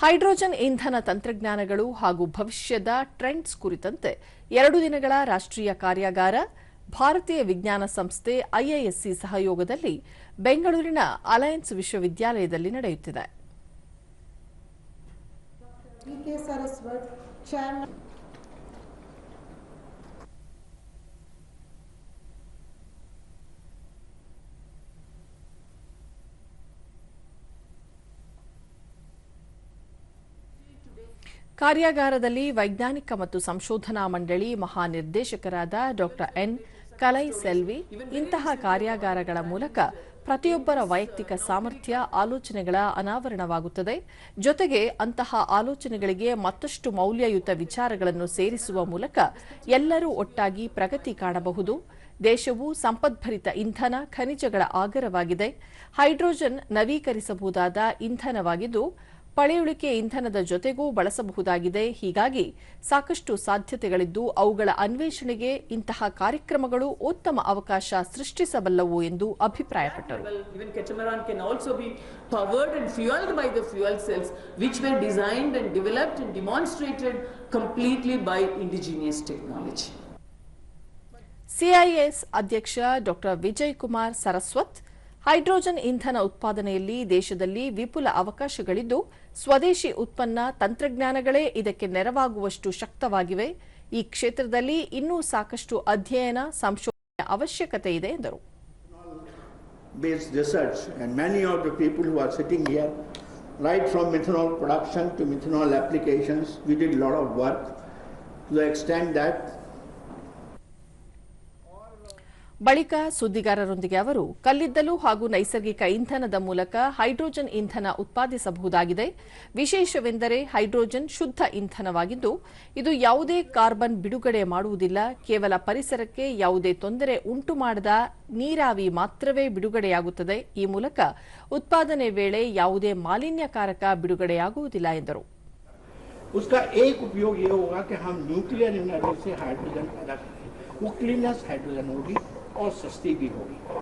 Hydrogen ಇಂಧನ ತಂತ್ರಜ್ಞಾನಗಳು ಹಾಗೂ ಭವಿಷ್ಯದ ಟ್ರೆಂಡ್ಸ್ ಕುರಿತಂತೆ ಎರಡು ದಿನಗಳ ರಾಷ್ಟ್ರೀಯ ಕಾರ್ಯಾಗಾರ, ಭಾರತೀಯ ವಿಜ್ಞಾನ ಸಂಸ್ಥೆ ಐಐಎಸ್ಸಿ ಸಹಯೋಗದಲ್ಲಿ ಬೆಂಗಳೂರಿನ ಅಲಯನ್ಸ್ ವಿಶ್ವವಿದ್ಯಾಲಯದಲ್ಲಿ ನಡೆಯುತ್ತಿದೆ. ಕಾರ್ಯಾಗಾರದಲ್ಲಿ ವೈಜ್ಞಾನಿಕ ಮತ್ತು ಸಂಶೋಧನಾ ಮಂಡಳಿ ಮಹಾನಿರ್ದೇಶಕರಾದ ಡಾ ಎನ್. ಕಲೈ ಸೆಲ್ವಿ ಇಂತಹ ಕಾರ್ಯಾಗಾರಗಳ ಮೂಲಕ ಪ್ರತಿಯೊಬ್ಬರ ವೈಯಕ್ತಿಕ ಸಾಮರ್ಥ್ಯ, ಆಲೋಚನೆಗಳ ಅನಾವರಣವಾಗುತ್ತದೆ. ಜೊತೆಗೆ ಅಂತಹ ಆಲೋಚನೆಗಳಿಗೆ ಮತ್ತಷ್ಟು ಮೌಲ್ಯಯುತ ವಿಚಾರಗಳನ್ನು ಸೇರಿಸುವ ಮೂಲಕ ಎಲ್ಲರೂ ಒಟ್ಟಾಗಿ ಪ್ರಗತಿ ಕಾಣಬಹುದು. ದೇಶವು ಸಂಪದ್ಭರಿತ ಇಂಧನ, ಖನಿಜಗಳ ಆಗರವಾಗಿದೆ. ಹೈಡ್ರೋಜನ್ ನವೀಕರಿಸಬಹುದಾದ ಇಂಧನವಾಗಿದ್ದು ಪಳೆಯುಳಿಕೆ ಇಂಧನದ ಜೊತೆಗೂ ಬಳಸಬಹುದಾಗಿದೆ. ಹೀಗಾಗಿ ಸಾಕಷ್ಟು ಸಾಧ್ಯತೆಗಳಿದ್ದು ಅವುಗಳ ಅನ್ವೇಷಣೆಗೆ ಇಂತಹ ಕಾರ್ಯಕ್ರಮಗಳು ಉತ್ತಮ ಅವಕಾಶ ಸೃಷ್ಟಿಸಬಲ್ಲವು ಎಂದು ಅಭಿಪ್ರಾಯಪಟ್ಟರು. ಕಂಪ್ಲೀಟ್ಲಿ ಬೈ ಇಂಡಿಜಿನಿಯಸ್ ಸಿಐಎಸ್ ಅಧ್ಯಕ್ಷ ಡಾ ವಿಜಯ್ ಕುಮಾರ್ ಸರಸ್ವತ್ ಹೈಡ್ರೋಜನ್ ಇಂಧನ ಉತ್ಪಾದನೆಯಲ್ಲಿ ದೇಶದಲ್ಲಿ ವಿಪುಲ ಅವಕಾಶಗಳಿದ್ದು ಸ್ವದೇಶಿ ಉತ್ಪನ್ನ ತಂತ್ರಜ್ಞಾನಗಳೇ ಇದಕ್ಕೆ ನೆರವಾಗುವಷ್ಟು ಶಕ್ತವಾಗಿವೆ ಈ ಕ್ಷೇತ್ರದಲ್ಲಿ ಇನ್ನೂ ಸಾಕಷ್ಟು ಅಧ್ಯಯನ ಸಂಶೋಧನೆ ಅವಶ್ಯಕತೆ ಇದೆ ಎಂದರು based research and many of the people who are sitting here right from methanol production to methanol applications we did a lot of work to the extent that ಬಳಿಕ ಸುದ್ದಿಗಾರರೊಂದಿಗೆ ಅವರು ಕಲ್ಲಿದ್ದಲು ಹಾಗೂ ನೈಸರ್ಗಿಕ ಇಂಧನದ ಮೂಲಕ ಹೈಡ್ರೋಜನ್ ಇಂಧನ ಉತ್ಪಾದಿಸಬಹುದಾಗಿದೆ ವಿಶೇಷವೆಂದರೆ ಹೈಡ್ರೋಜನ್ ಶುದ್ಧ ಇಂಧನವಾಗಿದ್ದು ಇದು ಯಾವುದೇ ಕಾರ್ಬನ್ ಬಿಡುಗಡೆ ಮಾಡುವುದಿಲ್ಲ ಕೇವಲ ಪರಿಸರಕ್ಕೆ ಯಾವುದೇ ತೊಂದರೆ ಉಂಟು ಮಾಡದ ನೀರಾವಿ ಮಾತ್ರವೇ ಬಿಡುಗಡೆಯಾಗುತ್ತದೆ ಈ ಮೂಲಕ ಉತ್ಪಾದನೆ ವೇಳೆ ಯಾವುದೇ ಮಾಲಿನ್ಯಕಾರಕ ಬಿಡುಗಡೆಯಾಗುವುದಿಲ್ಲ ಎಂದರು उसका एक उपयोग ये होगा कि हम न्यूक्लियर एनर्जी से हाइड्रोजन पैदा करेंगे वो क्लीनेस्ट हाइड्रोजन होगी also still be.